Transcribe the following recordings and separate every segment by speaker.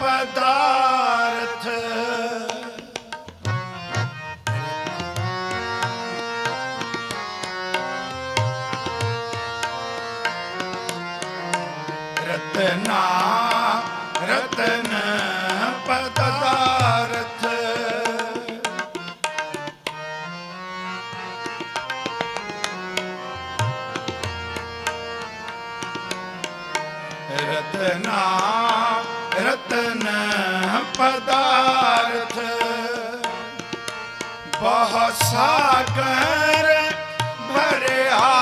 Speaker 1: ਪਦਾਰਥ। ਰਤਨਾ ਰਤਨ ਪਦਾਰਥ। ਰਤਨਾ ਰਤਨ ਪਦਾਰਥ। ਬਹੁ ਸਾਗਰ ਭਰਿਆ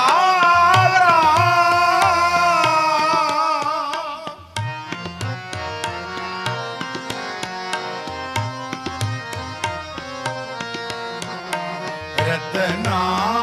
Speaker 1: रतना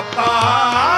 Speaker 1: पापा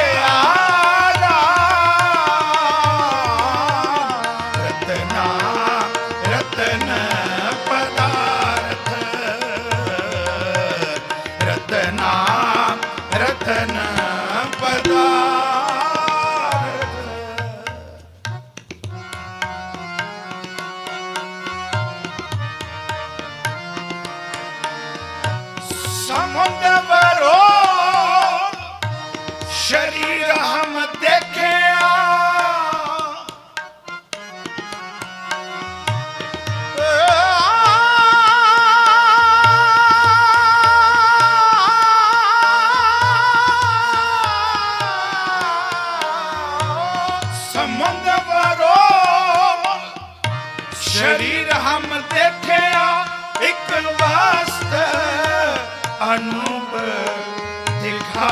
Speaker 1: ਸਮੁੰਦ ਵਰੋਂ ਸ਼ਰੀਰ ਹਮ ਦੇਖਿਆ ਸਮੁੰਦ ਵਰੋਂ ਸ਼ਰੀਰ ਹਮ ਦੇਖਿਆ ਇੱਕ ਵਾਸਤੇ ਅਨੂਪ ਦਿਖਾ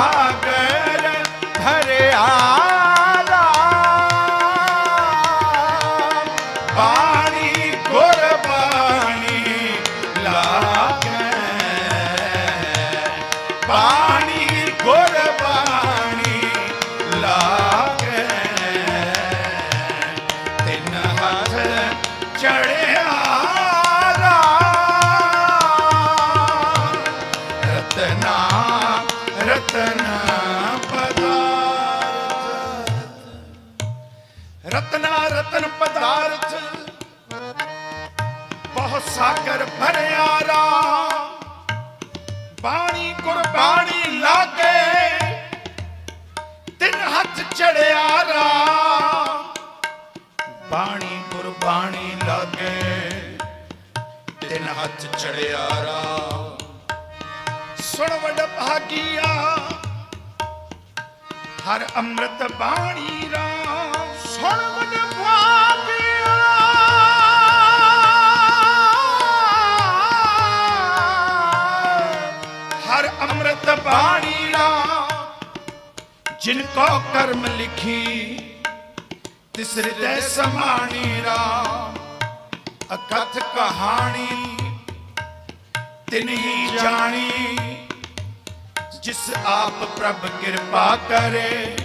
Speaker 1: ਬਹੁ ਬਹੁ ਸਾਗਰ ਭਰਿਆ ਰਾ। ਬਾਣੀ ਗੁਰਬਾਣੀ ਲਾਗੇ, ਤਿੰਨ ਹੱਥ ਚੜਿਆ ਰਾਮ ਬਾਣੀ ਗੁਰਬਾਣੀ ਲਾਗੇ, ਤਿੰਨ ਹੱਥ ਚੜਿਆ ਰਾਮ ਸੁਣ ਵਡ ਭਾਗੀਆ, ਹਰ ਅੰਮ੍ਰਿਤ ਬਾਣੀ ਰਾ। ਸੁਣ ਅੰਮ੍ਰਿਤ ਬਾਣੀ ਰਾਮ ਜਿਨ ਕੋ ਕਰਮ ਲਿਖੀ ਤਿਸ ਹਿਰਦੈ ਸਮਾਣੀ ਰਾਮ ਅਕਥ ਕਹਾਣੀ, ਤਿਨ ਹੀ ਜਾਣੀ। ਜਿਸ ਆਪ ਪ੍ਰਭ ਕਿਰਪਾ ਕਰੇ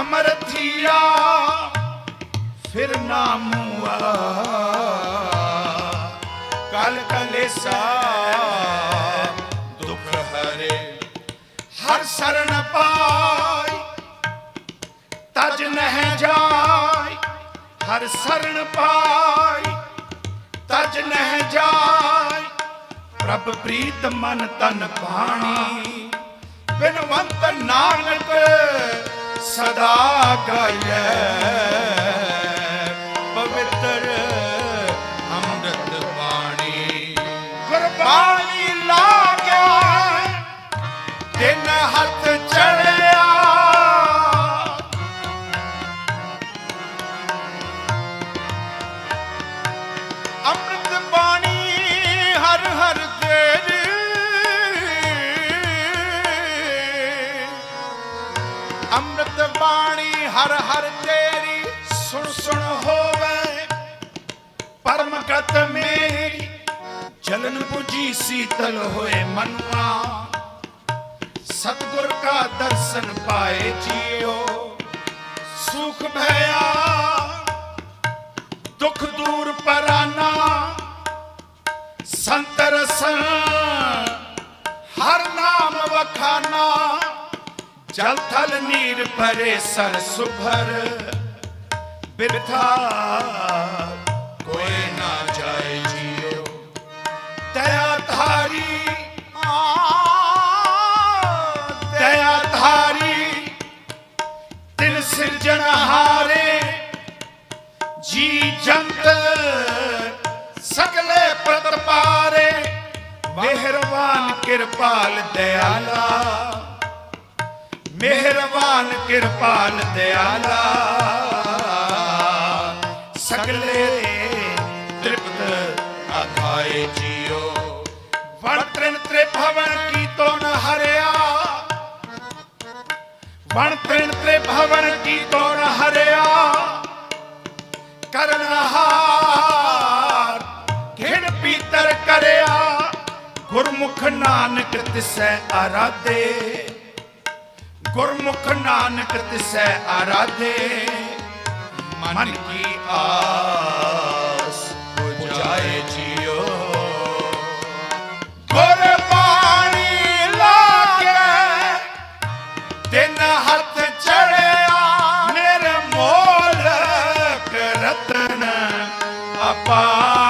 Speaker 1: ਅਮਰ ਥੀਆ ਫਿਰ ਨਾਮੂਆ ਕਲ ਕਲੇਸਾ। ਦੁਖ ਹਰ ਸ਼ਰਨ ਪਾਈ, ਤਜ ਨਹਿ ਜਾਈ, ਹਰ ਸ਼ਰਨ ਪਾਈ, ਤਜ ਨਹਿ ਜਾਈ, ਪ੍ਰਭ ਪ੍ਰੀਤ ਮਨ ਤਨ ਪਾਣੀ, ਬਿਨਵੰਤ ਨਾਨਕ ਸਦਾ ਗਾਇਐ ਪਰਮ ਮੇਰੀ, ਜਲਨ 부ਜੀ ਸੀਤਲ ਹੋਏ ਮਨਵਾ ਸਤਗੁਰ ਕਾ ਦਰਸ਼ਨ ਪਾਏ ਜੀਓ, ਸੁਖ ਭਇਆ। ਦੁਖ ਦੂਰ ਪਰਾਨਾ, ਸੰਤ ਰਸਨ, ਹਰ ਨਾਮ ਵਖਾਨਾ। ਜਲ ਥਲ ਨੀਰ ਭਰੇ ਸਰ ਸੁਭਰ, ਬਿਰਥਾ ਤਿਨ ਸਿਰਜਣਹਾਰੇ ਜੀ ਜੰਤ ਸਗਲੇ ਪ੍ਰਤਪਾਰੇ ਮਿਹਰਬਾਨ ਕਿਰਪਾਲ ਦਿਆਲਾ, ਮਿਹਰਬਾਨ ਕਿਰਪਾਲ ਦਿਆਲਾ। ਸਗਲੇ ਤ੍ਰਿਪਤ ਆਖਾਏ ਜੀਓ ਵਣ ਤ੍ਰਿਨ ਤ੍ਰਿਭਵਨ ਕੀ ਤੋ ਨ ਹਰਿਆ ਵਣ ਤ੍ਰਿਨ ਤ੍ਰਿਭਵਨ ਕੀ ਤੋ ਨ ਹਰਿਆ ਕਰਨਹਾਰ ਖਿੜ ਪੀਤਰ ਕਰਿਆ। ਗੁਰਮੁਖ ਨਾਨਕ ਤਿਸੈ ਆਰਾਧੇ। ਗੁਰਮੁਖ ਨਾਨਕ ਤਿਸੈ ਆਰਾਧੇ। ਮਨ ਕੀ ਆਸ Bye.